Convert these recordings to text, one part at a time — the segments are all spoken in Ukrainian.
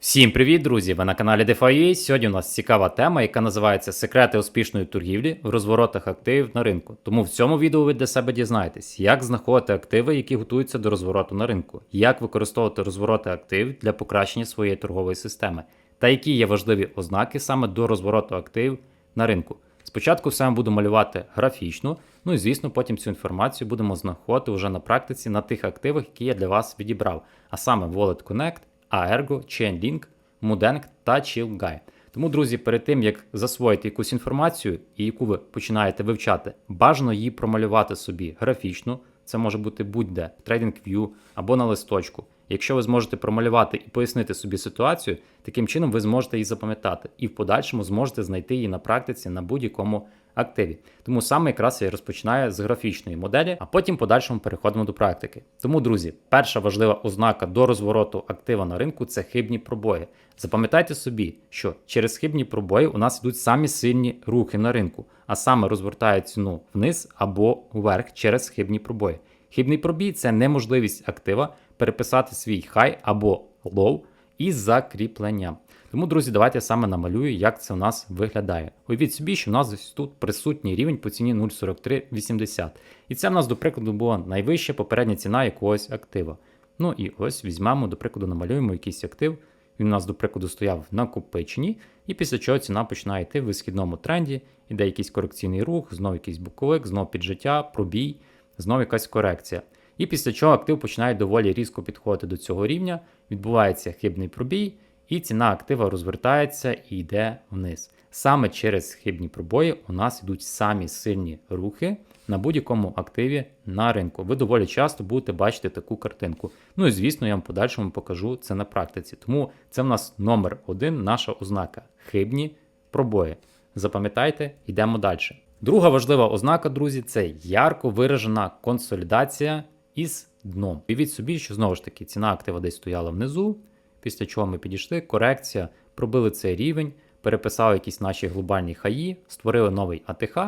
Всім привіт, друзі! Ви на каналі DeFi. Сьогодні у нас цікава тема, яка називається Секрети успішної торгівлі в розворотах активів на ринку. Тому в цьому відео ви для себе дізнаєтесь, як знаходити активи, які готуються до розвороту на ринку, як використовувати розвороти активів для покращення своєї торгової системи, та які є важливі ознаки саме до розвороту активів на ринку. Спочатку все ми буду малювати графічно, ну і звісно, потім цю інформацію будемо знаходити вже на практиці на тих активах, які я для вас відібрав, а саме Wallet Connect, Aergo, Chainlink, Mudeng та ChillGuy. Тому, друзі, перед тим як засвоїти якусь інформацію, і яку ви починаєте вивчати, бажано її промалювати собі графічно. Це може бути будь-де в TradingView або на листочку. Якщо ви зможете промалювати і пояснити собі ситуацію, таким чином ви зможете її запам'ятати і в подальшому зможете знайти її на практиці на будь-якому активі. Тому саме якраз я розпочинаю з графічної моделі, а потім подальшому переходимо до практики. Тому, друзі, перша важлива ознака до розвороту актива на ринку це хибні пробої. Запам'ятайте собі, що через хибні пробої у нас йдуть самі сильні рухи на ринку, а саме розвертають ціну вниз або вверх через хибні пробої. Хибний пробій це неможливість актива переписати свій хай або лоу із закріпленням. Тому, друзі, давайте я саме намалюю, як це у нас виглядає. Уявіть собі, що у нас ось тут присутній рівень по ціні 0,4380. І це в нас, до прикладу, була найвища попередня ціна якогось актива. Ну і ось візьмемо, до прикладу, намалюємо якийсь актив. Він у нас, до прикладу, стояв в накопиченні, і після чого ціна починає йти в висхідному тренді, іде якийсь корекційний рух, знову якийсь боковик, знову піджиття, пробій, знову якась корекція. І після чого актив починає доволі різко підходити до цього рівня, відбувається хибний пробій, і ціна актива розвертається і йде вниз. Саме через хибні пробої у нас йдуть самі сильні рухи на будь-якому активі на ринку. Ви доволі часто будете бачити таку картинку. Ну і звісно, я вам подальшому покажу це на практиці. Тому це в нас номер один, наша ознака хибні пробої. Запам'ятайте, йдемо далі. Друга важлива ознака, друзі, це ярко виражена консолідація із дном. Уявіть собі, що знову ж таки ціна актива десь стояла внизу, після чого ми підійшли, корекція, пробили цей рівень, переписали якісь наші глобальні хаї, створили новий АТХ,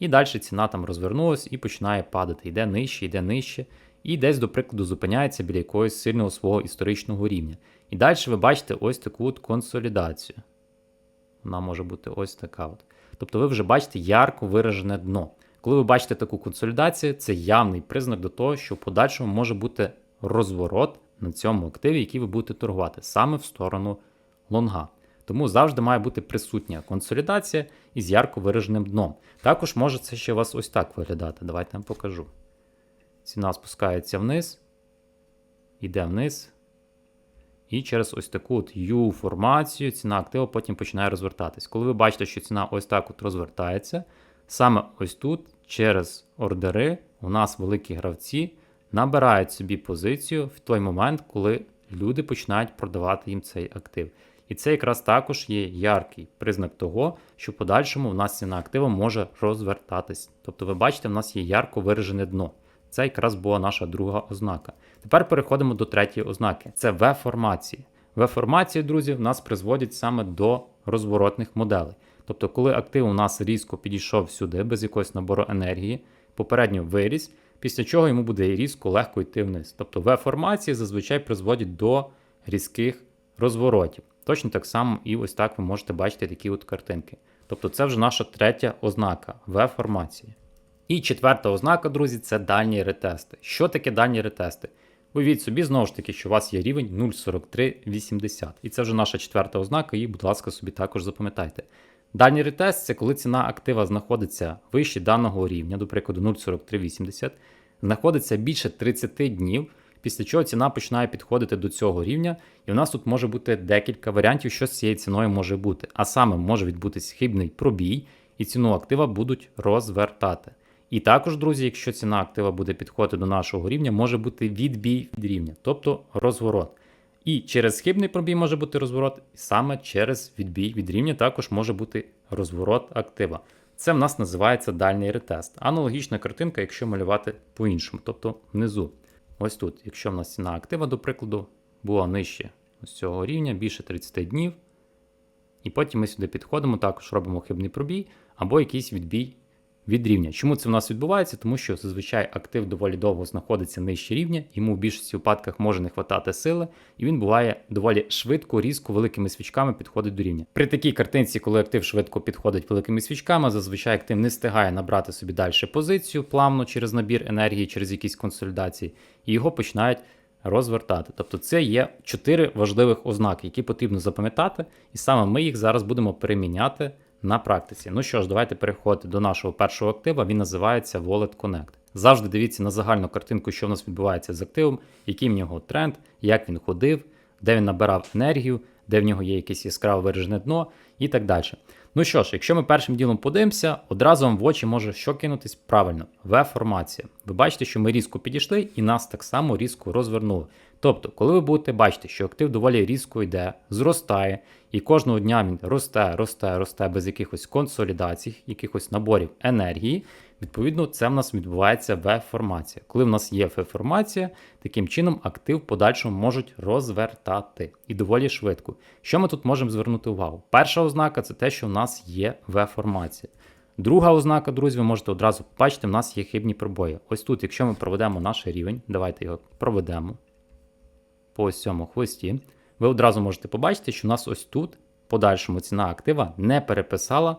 і далі ціна там розвернулась і починає падати. Йде нижче, йде нижче, і десь, до прикладу, зупиняється біля якогось сильного свого історичного рівня. І далі ви бачите ось таку от консолідацію. Вона може бути ось така. от. Тобто ви вже бачите ярко виражене дно. Коли ви бачите таку консолідацію, це явний признак до того, що в подальшому може бути розворот на цьому активі, який ви будете торгувати, саме в сторону лонга. Тому завжди має бути присутня консолідація із ярко вираженим дном. Також може це ще у вас ось так виглядати. Давайте я вам покажу. Ціна спускається вниз, йде вниз. І через ось таку от U-формацію ціна актива потім починає розвертатись. Коли ви бачите, що ціна ось так от розвертається, саме ось тут через ордери у нас великі гравці набирають собі позицію в той момент, коли люди починають продавати їм цей актив. І це якраз також є яркий признак того, що в подальшому у нас ціна актива може розвертатись. Тобто, ви бачите, в нас є ярко виражене дно. Це якраз була наша друга ознака. Тепер переходимо до третьої ознаки: це В-формації. В-формації, друзі, в нас призводять саме до розворотних моделей. Тобто, коли актив у нас різко підійшов сюди, без якогось набору енергії, попередньо виріс, після чого йому буде різко легко йти вниз. Тобто В-формації зазвичай призводять до різких розворотів. Точно так само і ось так ви можете бачити такі от картинки. Тобто це вже наша третя ознака В-формації. І четверта ознака, друзі, це дальні ретести. Що таке дальні ретести? Уявіть собі, знову ж таки, що у вас є рівень 0,4380. І це вже наша четверта ознака, і, будь ласка, собі також запам'ятайте. Дальній ретест це коли ціна актива знаходиться вище даного рівня, до прикладу 0,4380, знаходиться більше 30 днів, після чого ціна починає підходити до цього рівня, і у нас тут може бути декілька варіантів, що з цією ціною може бути. А саме може відбутись хибний пробій, і ціну актива будуть розвертати. І також, друзі, якщо ціна актива буде підходити до нашого рівня, може бути відбій від рівня, тобто розворот. І через хибний пробій може бути розворот, і саме через відбій від рівня також може бути розворот актива. Це в нас називається дальній ретест. Аналогічна картинка, якщо малювати по-іншому, тобто внизу. Ось тут, якщо в нас ціна актива, до прикладу, була нижче ось цього рівня, більше 30 днів. І потім ми сюди підходимо, також робимо хибний пробій або якийсь відбій від рівня. Чому це в нас відбувається? Тому що зазвичай актив доволі довго знаходиться нижче рівня, йому в більшості випадках може не хватати сили, і він буває доволі швидко, різко великими свічками підходить до рівня. При такій картинці, коли актив швидко підходить великими свічками, зазвичай актив не встигає набрати собі далі позицію плавно через набір енергії, через якісь консолідації, і його починають розвертати. Тобто це є чотири важливих ознаки, які потрібно запам'ятати, і саме ми їх зараз будемо переміняти на практиці. Ну що ж, давайте переходити до нашого першого актива. Він називається Wallet Connect. Завжди дивіться на загальну картинку, що в нас відбувається з активом, який в нього тренд, як він ходив, де він набирав енергію, де в нього є якесь яскраво виражене дно і так далі. Ну що ж, якщо ми першим ділом подивимося, одразу вам в очі може що кинутись правильно. В-формація. Ви бачите, що ми різко підійшли і нас так само різко розвернули. Тобто, коли ви будете бачити, що актив доволі різко йде, зростає, і кожного дня він росте, росте, росте без якихось консолідацій, якихось наборів енергії, відповідно, це в нас відбувається В-формація. Коли в нас є Ф-формація, таким чином актив в подальшому можуть розвертати і доволі швидко. Що ми тут можемо звернути увагу? Перша ознака це те, що в нас є В-формація. Друга ознака, друзі, ви можете одразу побачити, в нас є хибні пробої. Ось тут, якщо ми проведемо наш рівень, давайте його проведемо по ось цьому хвості, ви одразу можете побачити, що у нас ось тут, подальшому ціна актива не переписала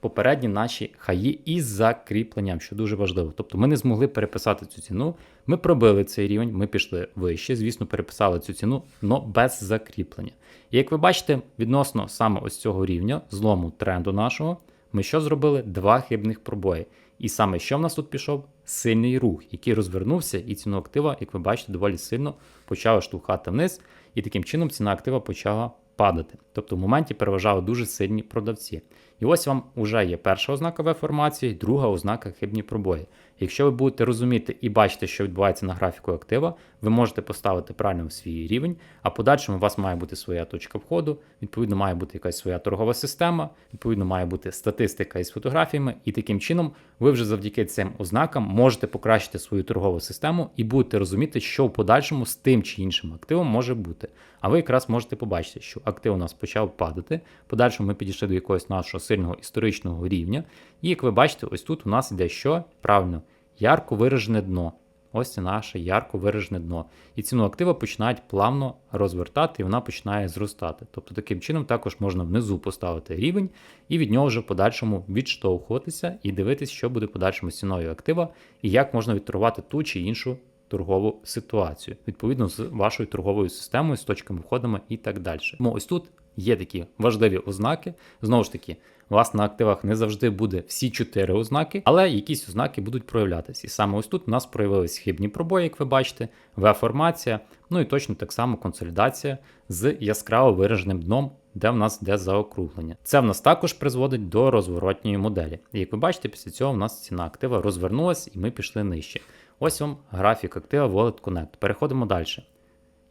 попередні наші хаї із закріпленням, що дуже важливо. Тобто ми не змогли переписати цю ціну, ми пробили цей рівень, ми пішли вище, звісно, переписали цю ціну, але без закріплення. І як ви бачите, відносно саме ось цього рівня, злому тренду нашого, ми що зробили? Два хибних пробої. І саме що в нас тут пішов? Сильний рух, який розвернувся, і ціну актива, як ви бачите, доволі сильно почала штовхати вниз, і таким чином ціна актива почала падати. Тобто в моменті переважали дуже сильні продавці. І ось вам вже є перша ознака В-формації, друга ознака хибні пробої. Якщо ви будете розуміти і бачити, що відбувається на графіку актива, ви можете поставити правильно свій рівень, а подальшому у вас має бути своя точка входу, відповідно, має бути якась своя торгова система, відповідно, має бути статистика із фотографіями, і таким чином ви вже завдяки цим ознакам можете покращити свою торгову систему і будете розуміти, що в подальшому з тим чи іншим активом може бути. А ви якраз можете побачити, що актив у нас почав падати. Подальшому ми підійшли до якогось нашого сильного історичного рівня. І як ви бачите, ось тут у нас йде що? Правильно, ярко виражене дно. Ось це наше ярко виражене дно. І ціну актива починають плавно розвертати, і вона починає зростати. Тобто таким чином також можна внизу поставити рівень і від нього вже в подальшому відштовхуватися і дивитися, що буде подальшому з ціною актива, і як можна відторгувати ту чи іншу торгову ситуацію, відповідно з вашою торговою системою, з точками входами і так далі. Тому ось тут є такі важливі ознаки. Знову ж таки, у вас на активах не завжди буде всі чотири ознаки, але якісь ознаки будуть проявлятися. І саме ось тут у нас проявились хибні пробої, як ви бачите, В-формація, ну і точно так само консолідація з яскраво вираженим дном. Де в нас йде заокруглення. Це в нас також призводить до розворотньої моделі. І як ви бачите, після цього в нас ціна актива розвернулась і ми пішли нижче. Ось вам графік актива Wallet Connect. Переходимо далі.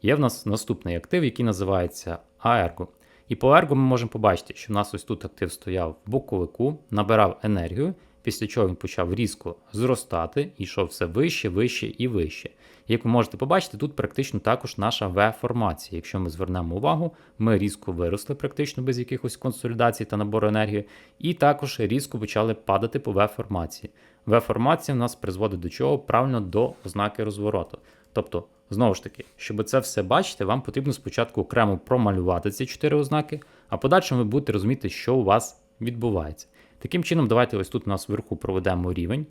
Є в нас наступний актив, який називається Aergo. І по Aergo ми можемо побачити, що в нас ось тут актив стояв в боковику, набирав енергію, після чого він почав різко зростати, і йшов все вище, вище і вище. Як ви можете побачити, тут практично також наша V-формація. Якщо ми звернемо увагу, ми різко виросли практично без якихось консолідацій та набору енергії, і також різко почали падати по V-формації. В-формація в нас призводить до чого? Правильно до ознаки розвороту. Тобто, знову ж таки, щоб це все бачити, вам потрібно спочатку окремо промалювати ці чотири ознаки, а подальшому ви будете розуміти, що у вас відбувається. Таким чином, давайте ось тут у нас вверху проведемо рівень.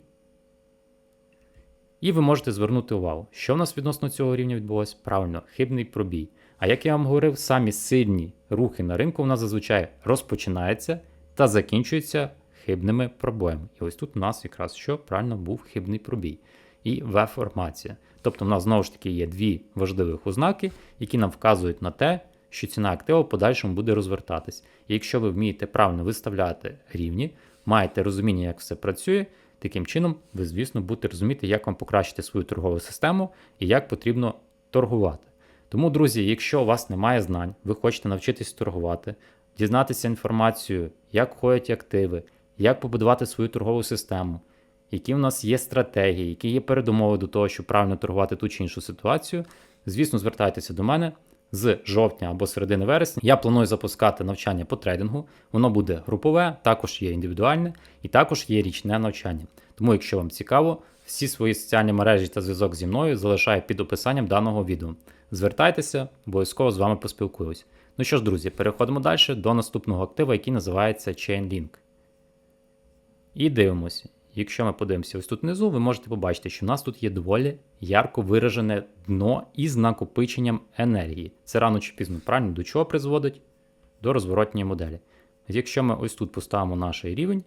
І ви можете звернути увагу, що в нас відносно цього рівня відбулося? Правильно, хибний пробій. А як я вам говорив, самі сильні рухи на ринку у нас зазвичай розпочинаються та закінчуються хибними пробоями. І ось тут у нас якраз що правильно був хибний пробій. І В-формація. Тобто, в нас знову ж таки є дві важливих ознаки, які нам вказують на те, що ціна актива в подальшому буде розвертатись. І якщо ви вмієте правильно виставляти рівні, маєте розуміння, як все працює, таким чином ви, звісно, будете розуміти, як вам покращити свою торгову систему і як потрібно торгувати. Тому, друзі, якщо у вас немає знань, ви хочете навчитись торгувати, дізнатися інформацію, як ходять активи, як побудувати свою торгову систему, які в нас є стратегії, які є передумови до того, щоб правильно торгувати ту чи іншу ситуацію, звісно, звертайтеся до мене. з жовтня або середини вересня я планую запускати навчання по трейдингу. Воно буде групове, також є індивідуальне і також є річне навчання. Тому, якщо вам цікаво, всі свої соціальні мережі та зв'язок зі мною залишаю під описанням даного відео. Звертайтеся, обов'язково з вами поспілкуюсь. Ну що ж, друзі, переходимо далі до наступного актива, який називається Chainlink. І дивимося. Якщо ми подивимося ось тут внизу, ви можете побачити, що в нас тут є доволі ярко виражене дно із накопиченням енергії. Це рано чи пізно правильно до чого призводить? До розворотньої моделі. Якщо ми ось тут поставимо наш рівень,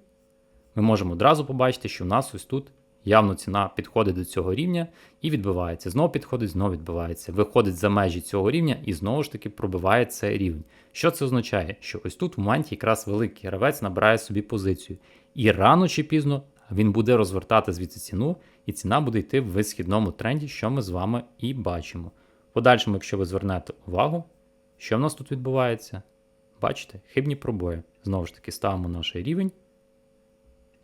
ми можемо одразу побачити, що в нас ось тут явно ціна підходить до цього рівня і відбивається. Знову підходить, знову відбивається. Виходить за межі цього рівня і знову ж таки пробиває цей рівень. Що це означає? Що ось тут в моменті якраз великий гравець набирає собі позицію. І рано чи пізно він буде розвертати звідси ціну, і ціна буде йти в висхідному тренді, що ми з вами і бачимо. Подальшому, якщо ви звернете увагу, що в нас тут відбувається? Бачите, хибні пробої. Знову ж таки, ставимо наш рівень.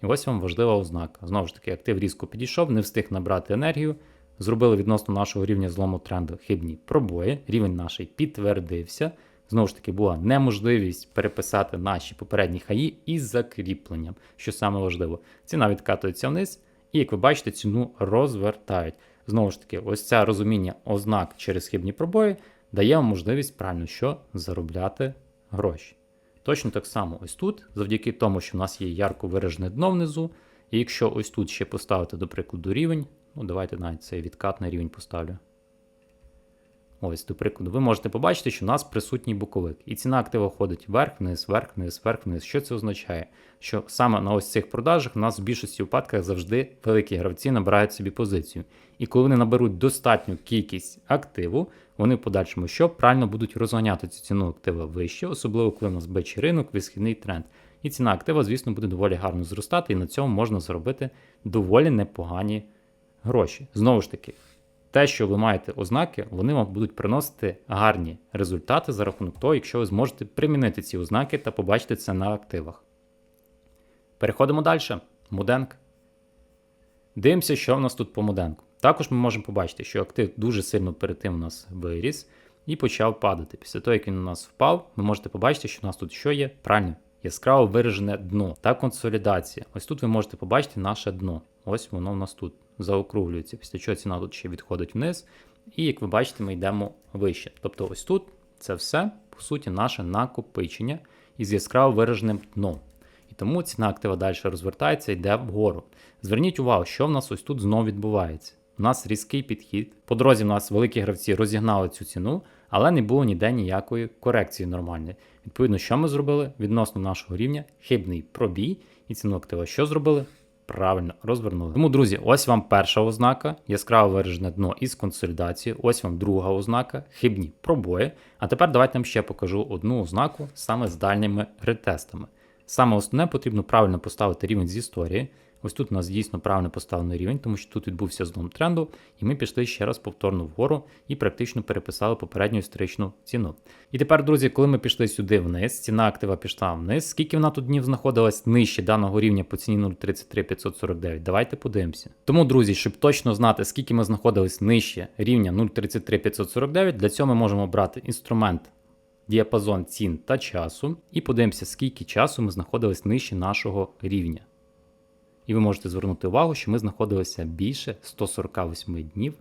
І ось вам важлива ознака. Знову ж таки, актив різко підійшов, не встиг набрати енергію. Зробили відносно нашого рівня злому тренду хибні пробої. Рівень наш підтвердився. Знову ж таки, була неможливість переписати наші попередні хаї із закріпленням, що саме важливо. Ціна відкатується вниз, і, як ви бачите, ціну розвертають. Знову ж таки, ось це розуміння ознак через хибні пробої дає вам можливість правильно що заробляти гроші. Точно так само ось тут, завдяки тому, що в нас є ярко виражене дно внизу. І якщо ось тут ще поставити, до прикладу, рівень, ну давайте навіть цей відкатний рівень поставлю. Ось, до прикладу, ви можете побачити, що у нас присутній боковик. І ціна актива ходить вверх-вниз, вверх-вниз, вверх-вниз. Що це означає? Що саме на ось цих продажах у нас в більшості випадках завжди великі гравці набирають собі позицію. І коли вони наберуть достатню кількість активу, вони в подальшому що правильно будуть розганяти цю ціну актива вище, особливо коли у нас бичий ринок, висхідний тренд. І ціна актива, звісно, буде доволі гарно зростати, і на цьому можна заробити доволі непогані гроші. Знову ж таки, те, що ви маєте ознаки, вони вам будуть приносити гарні результати за рахунок того, якщо ви зможете примінити ці ознаки та побачити це на активах. Переходимо далі. Муденк. Дивимося, що в нас тут по Муденку. Також ми можемо побачити, що актив дуже сильно перед тим у нас виріс і почав падати. Після того, як він у нас впав, ви можете побачити, що у нас тут що є? Правильно, яскраво виражене дно та консолідація. Ось тут ви можете побачити наше дно. Ось воно в нас тут заокруглюється. Після чого ціна тут ще відходить вниз. І як ви бачите, ми йдемо вище. Тобто, ось тут це все, по суті, наше накопичення із яскраво вираженим дном. І тому ціна актива далі розвертається і йде вгору. Зверніть увагу, що в нас ось тут знову відбувається. У нас різкий підхід. По дорозі в нас великі гравці розігнали цю ціну, але не було ніде ніякої корекції нормальної. Відповідно, що ми зробили відносно нашого рівня? Хибний пробій і ціну актива. Що зробили? Правильно розвернули. Тому, друзі, ось вам перша ознака, яскраво виражене дно із консолідацією. Ось вам друга ознака, хибні пробої. А тепер давайте нам ще покажу одну ознаку саме з дальніми ретестами. Саме основне потрібно правильно поставити рівень з історії. Ось тут у нас дійсно правильно поставлений рівень, тому що тут відбувся злом тренду, і ми пішли ще раз повторно вгору і практично переписали попередню історичну ціну. І тепер, друзі, коли ми пішли сюди вниз, ціна актива пішла вниз. Скільки вона тут днів знаходилась нижче даного рівня по ціні 0,33549? Давайте подивимося. Тому, друзі, щоб точно знати, скільки ми знаходились нижче рівня 0,33549, для цього ми можемо брати інструмент. Діапазон цін та часу, і подивимося, скільки часу ми знаходились нижче нашого рівня. І ви можете звернути увагу, що ми знаходилися більше 148 днів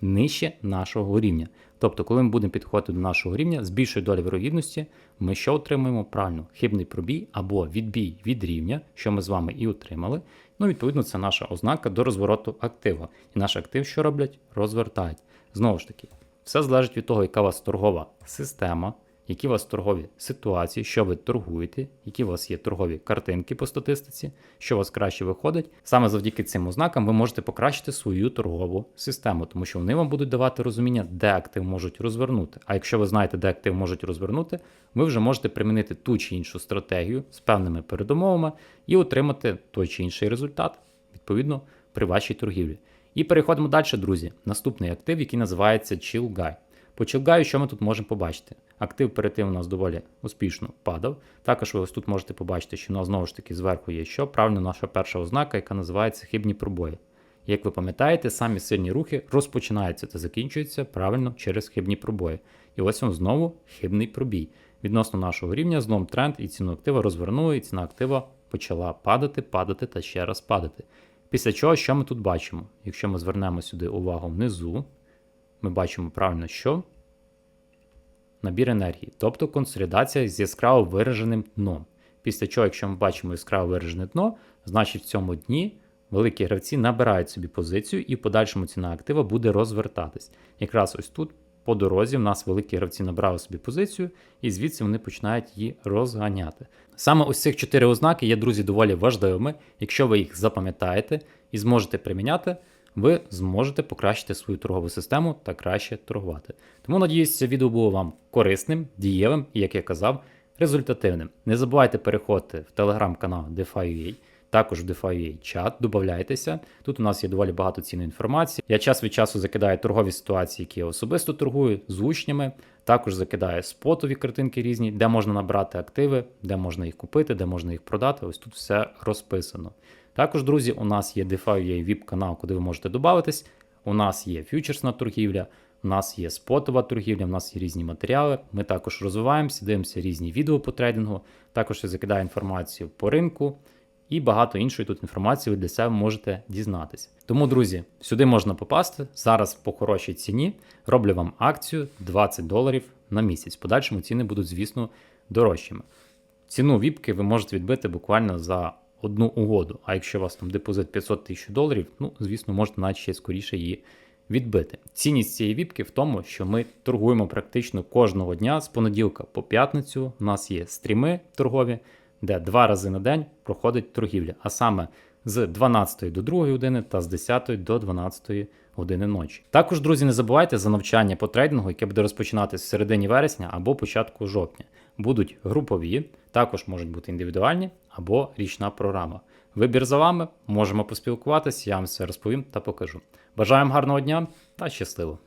нижче нашого рівня. Тобто, коли ми будемо підходити до нашого рівня, з більшою долею вірогідності, ми що отримуємо правильно? Хибний пробій або відбій від рівня, що ми з вами і отримали. Ну, відповідно, це наша ознака до розвороту актива. І наш актив, що роблять? Розвертають. Знову ж таки, все залежить від того, яка у вас торгова система які у вас торгові ситуації, що ви торгуєте, які у вас є торгові картинки по статистиці, що у вас краще виходить. Саме завдяки цим ознакам ви можете покращити свою торгову систему, тому що вони вам будуть давати розуміння, де актив можуть розвернути. А якщо ви знаєте, де актив можуть розвернути, ви вже можете примінити ту чи іншу стратегію з певними передумовами і отримати той чи інший результат, відповідно, при вашій торгівлі. І переходимо далі, друзі. Наступний актив, який називається Chill Guy. По Chill що ми тут можемо побачити? Актив перед тим у нас доволі успішно падав. Також ви ось тут можете побачити, що у нас знову ж таки зверху є що. Правильно, наша перша ознака, яка називається хибні пробої. Як ви пам'ятаєте, самі сильні рухи розпочинаються та закінчуються правильно через хибні пробої. І ось він знову хибний пробій. Відносно нашого рівня, знову тренд і ціну актива розвернули, і ціна актива почала падати, падати та ще раз падати. Після чого, що ми тут бачимо? Якщо ми звернемо сюди увагу внизу, ми бачимо правильно, що набір енергії, тобто консолідація з яскраво вираженим дном. Після чого, якщо ми бачимо яскраво виражене дно, значить в цьому дні великі гравці набирають собі позицію і в подальшому ціна актива буде розвертатись. Якраз ось тут по дорозі в нас великі гравці набрали собі позицію, і звідси вони починають її розганяти. Саме ось цих чотири ознаки є, друзі, доволі важливими. Якщо ви їх запам'ятаєте і зможете приміняти, ви зможете покращити свою торгову систему та краще торгувати. Тому надіюсь, це відео було вам корисним, дієвим і, як я казав, результативним. Не забувайте переходити в телеграм-канал DeFi.ua, також в DeFi.ua чат, додавайтеся. Тут у нас є доволі багато цінної інформації. Я час від часу закидаю торгові ситуації, які я особисто торгую з учнями. Також закидаю спотові картинки різні, де можна набрати активи, де можна їх купити, де можна їх продати. Ось тут все розписано. Також, друзі, у нас є DeFi VIP канал, куди ви можете додатись. У нас є фьючерсна торгівля, у нас є спотова торгівля, у нас є різні матеріали. Ми також розвиваємося, дивимося різні відео по трейдингу. Також я закидаю інформацію по ринку і багато іншої тут інформації ви для себе можете дізнатися. Тому, друзі, сюди можна попасти. Зараз по хорошій ціні роблю вам акцію 20 доларів на місяць. Подальшому ціни будуть, звісно, дорожчими. Ціну віпки ви можете відбити буквально за одну угоду. А якщо у вас там депозит 500 тисяч доларів, ну, звісно, можете навіть ще скоріше її відбити. Цінність цієї віпки в тому, що ми торгуємо практично кожного дня з понеділка по п'ятницю. У нас є стріми торгові, де два рази на день проходить торгівля, а саме з 12 до 2 години та з 10 до 12 години ночі. Також, друзі, не забувайте за навчання по трейдингу, яке буде розпочинатися в середині вересня або початку жовтня. Будуть групові, також можуть бути індивідуальні або річна програма. Вибір за вами, можемо поспілкуватися, я вам все розповім та покажу. Бажаємо гарного дня та щасливо!